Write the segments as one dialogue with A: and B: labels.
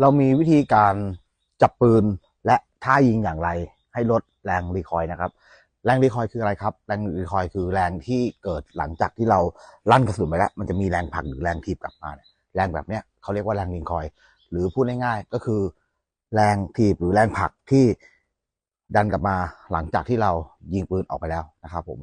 A: เรามีวิธีการจับปืนและท่ายิงอย่างไร ให้ลดแรงรีคอยล์นะครับ แรงรีคอยล์คืออะไรครับ แรงรีคอยล์คือแรงที่เกิดหลังจากที่เราลั่นกระสุนไปแล้ว มันจะมีแรงผลักหรือแรงถีบกลับมาเนี่ยแรงแบบเนี้ยเขาเรียกว่าแรงรีคอยล์หรือพูดง่ายๆก็คือ แรงถีบหรือแรงผลักที่ดันกลับมาหลังจากที่เรายิงปืนออกไปแล้วนะครับ ผม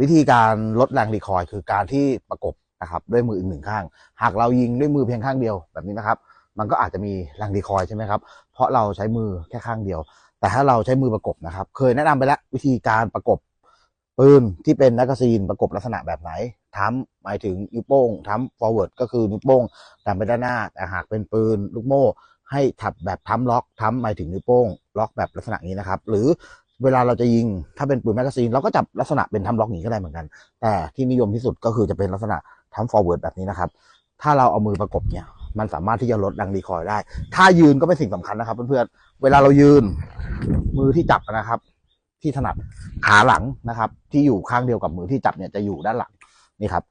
A: วิธีการลดแรงรีคอยล์คือการที่ประกบนะครับด้วยมืออีกหนึ่งข้าง หากเรายิงด้วยมือเพียงข้างเดียวแบบนี้นะครับ มันก็อาจจะมีแรงรีคอยใช่ไหมครับ เพราะเราใช้มือแค่ข้างเดียว แต่ถ้าเราใช้มือประกบนะครับ เคยแนะนำไปแล้ววิธีการประกบปืนที่เป็นแมกกาซีนประกบลักษณะแบบไหนทั้มหมายถึงนิ้วโป้งทั้ม forward ก็คือนิ้วโป้งดันไปด้านหน้า แต่หากเป็นปืนลูกโม่ ให้ถับแบบทั้มล็อกทั้มหมายถึงนิ้วโป้งล็อกแบบลักษณะนี้นะครับ หรือเวลาเราจะยิงถ้าเป็นปืนแมกกาซีนเราก็จับลักษณะเป็นทั้มล็อกอย่างนี้ก็ได้เหมือนกัน แต่ที่นิยมที่สุดก็คือจะเป็นลักษณะทั้ม forward แบบนี้นะครับ ถ้าเราเอามือประกบเนี่ย มันสามารถที่จะลดแรงรีคอยล์ได้ ถ้ายืนก็เป็นสิ่งสำคัญนะครับ เพื่อนๆ เวลาเรายืน มือที่จับนะครับ ที่ถนัดขาหลังนะครับ ที่อยู่ข้างเดียวกับมือที่จับเนี่ยจะอยู่ด้านหลังนี่ครับ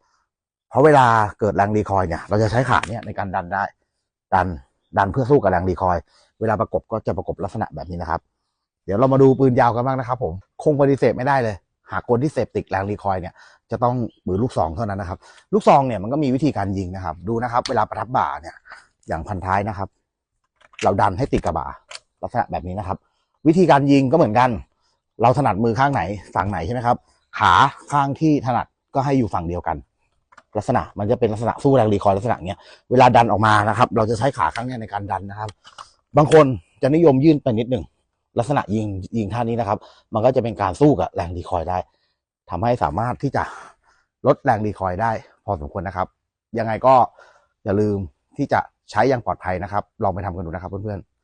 A: เพราะเวลาเกิดแรงรีคอยล์เนี่ย เราจะใช้ขาเนี่ยในการดันได้ ดันดันเพื่อสู้กับแรงรีคอยล์เวลาประกบก็จะประกบลักษณะแบบนี้นะครับ เดี๋ยวเรามาดูปืนยาวกันบ้างนะครับ ผม คงปฏิเสธไม่ได้เลย หากคนที่เสพติดแรงรีคอยล์เนี่ยจะต้องปืนลูกซองเท่านั้นนะครับ ลูกซองเนี่ยมันก็มีวิธีการยิงนะครับ ดูนะครับ เวลาประทับบ่าเนี่ย อย่างพันท้ายนะครับ เราดันให้ติดกับบ่าลักษณะแบบนี้นะครับ วิธีการยิงก็เหมือนกัน เราถนัดมือข้างไหนฝั่งไหนใช่ไหมครับ ขาข้างที่ถนัดก็ให้อยู่ฝั่งเดียวกัน ลักษณะมันจะเป็นลักษณะสู้แรงรีคอยล์ลักษณะเนี้ยเวลาดันออกมานะครับ เราจะใช้ขาข้างเนี้ยในการดันนะครับ บางคนจะนิยมยื่นไปนิดหนึ่ง ลักษณะยิงยิงท่านี้นะครับ มันก็จะเป็นการสู้กับแรงดีคอยล์ได้ทำให้สามารถที่จะลดแรงดีคอยล์ได้ พอสมควรนะครับ ยังไงก็อย่าลืมที่จะใช้อย่างปลอดภัยนะครับ ลองไปทำกันดูนะครับเพื่อนๆ